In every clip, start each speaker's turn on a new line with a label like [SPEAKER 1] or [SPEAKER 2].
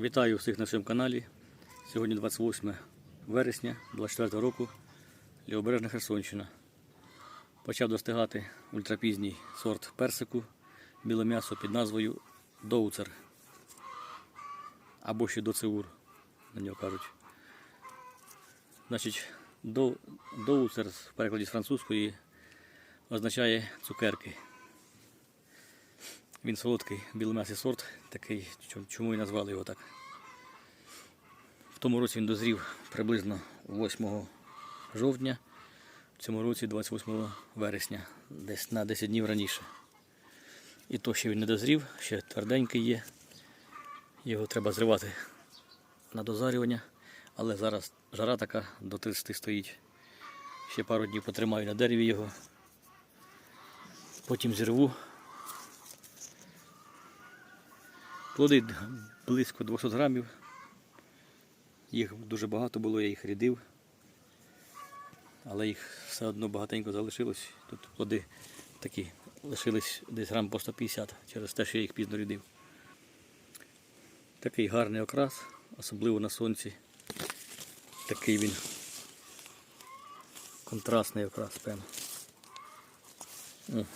[SPEAKER 1] Вітаю всіх на своєму каналі. Сьогодні 28 вересня 24 року. Лівобережна Херсонщина. Почав достигати ультрапізній сорт персику, біле м'ясо під назвою Доуцер. Або ще доцеур, на нього кажуть. Значить, до- доуцер в перекладі з французької означає цукерки. Він солодкий білом'ясий сорт, такий, чому і назвали його так. В тому році він дозрів приблизно 8 жовтня, в цьому році 28 вересня, десь на 10 днів раніше. І то ще він не дозрів, ще тверденький є. Його треба зривати на дозарювання, але зараз жара така до 30 стоїть. Ще пару днів потримаю на дереві його. Потім зірву. Плоди близько 200 грамів. Їх дуже багато було, я їх рядив. Але їх все одно багатенько залишилось. Тут плоди такі лишились десь грам по 150 через те, що я їх пізно рядив. Такий гарний окрас, особливо на сонці. Такий він контрастний окрас, певно.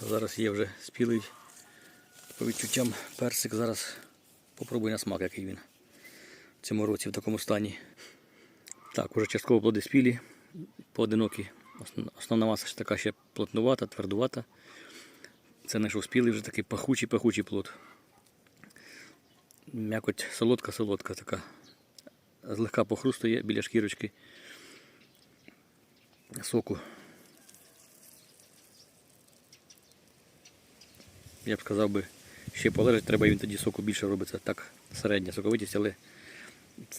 [SPEAKER 1] Зараз є вже спілий по відчуттям персик. Зараз попробую на смак, який він в цьому році в такому стані. Так, уже частково плоди спілі, поодинокі. Основна маса ж така ще плотнувата, твердувата. Це не що спілий вже такий пахучий-пахучий плод. М'якоть солодка-солодка така. Злегка похрустує біля шкірочки соку. Я б сказав би, ще полежить, треба він тоді соку більше робиться. Так, середня соковитість, але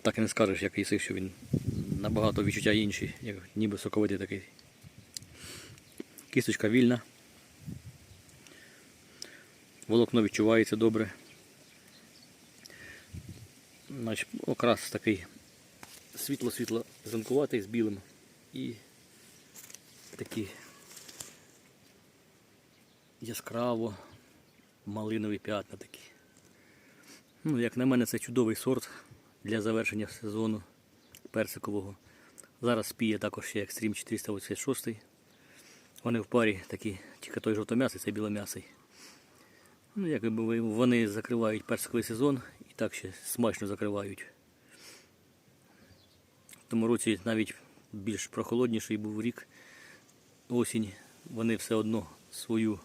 [SPEAKER 1] так і не скажеш, як їси, що він набагато відчуття інші, як ніби соковитий такий. Кісточка вільна. Волокно відчувається добре. Значить, окрас такий світло-світло зеленкуватий з білим і такі яскраво малинові п'ятна такі. Ну, як на мене, це чудовий сорт для завершення сезону персикового. Зараз спіє також ще Extreme 486. Вони в парі такі, тільки той жовтом'ясий, це білом'ясий. Ну, якби вони закривають персиковий сезон і так ще смачно закривають. В тому році навіть більш прохолодніший був рік, осінь. Вони все одно свою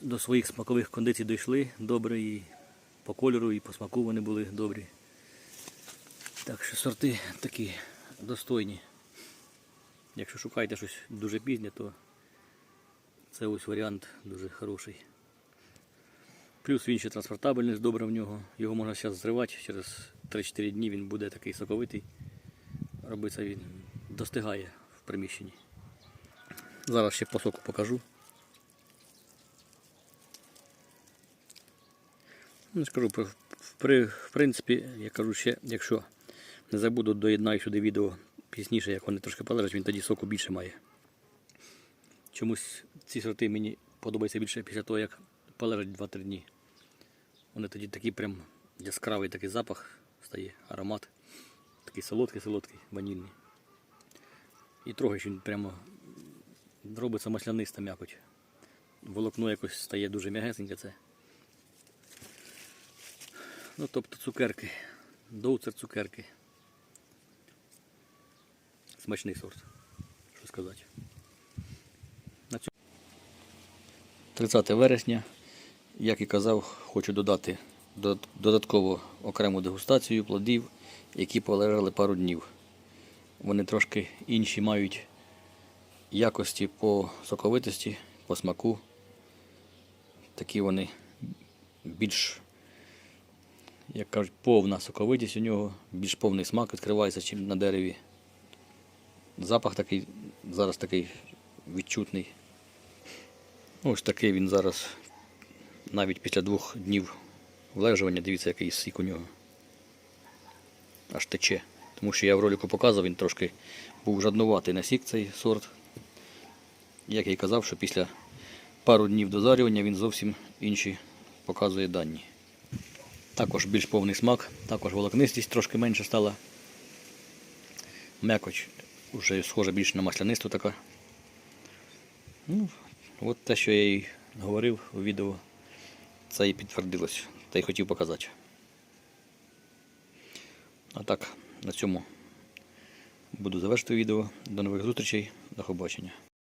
[SPEAKER 1] до своїх смакових кондицій дійшли добре і по кольору, і по смаку вони були добрі. Так що сорти такі достойні. Якщо шукаєте щось дуже пізнє, то це ось варіант дуже хороший. Плюс він ще транспортабельний, добре в нього. Його можна зараз зривати, через 3-4 дні він буде такий соковитий. Робиться він достигає в приміщенні. Зараз ще по соку покажу. Ну, скажу, в принципі, я кажу ще, якщо не забуду, доєднаю сюди відео пізніше, як вони трошки полежать, він тоді соку більше має. Чомусь ці сорти мені подобаються більше після того, як полежать 2-3 дні. Вони тоді такий прям яскравий такий запах стає, аромат. Такий солодкий-солодкий, ванільний. І трохи він прямо робиться масляниста м'якоть. Волокно якось стає дуже м'ягесеньке це. Ну, тобто цукерки. Доуцер цукерки. Смачний сорт. Що сказати. На цьому. 30 вересня, як і казав, хочу додати дод- додатково окрему дегустацію плодів, які полежали пару днів. Вони трошки інші мають якості по соковитості, по смаку. Такі вони більш як кажуть, повна соковитість у нього, більш повний смак відкривається, ніж на дереві. Запах такий, зараз такий відчутний. Ось такий він зараз, навіть після двох днів влежування, дивіться, який сік у нього. Аж тече. Тому що я в ролику показував, він трошки був жаднуватий на сік цей сорт. Як я й казав, що після пару днів дозарювання він зовсім інші показує дані. Також більш повний смак, також волокнистість трошки менше стала. М'якоч вже схожа більш на маслянисту така. Ну, от те, що я їй говорив у відео, це і підтвердилось. Та й хотів показати. А так, на цьому буду завершити відео. До нових зустрічей, до побачення.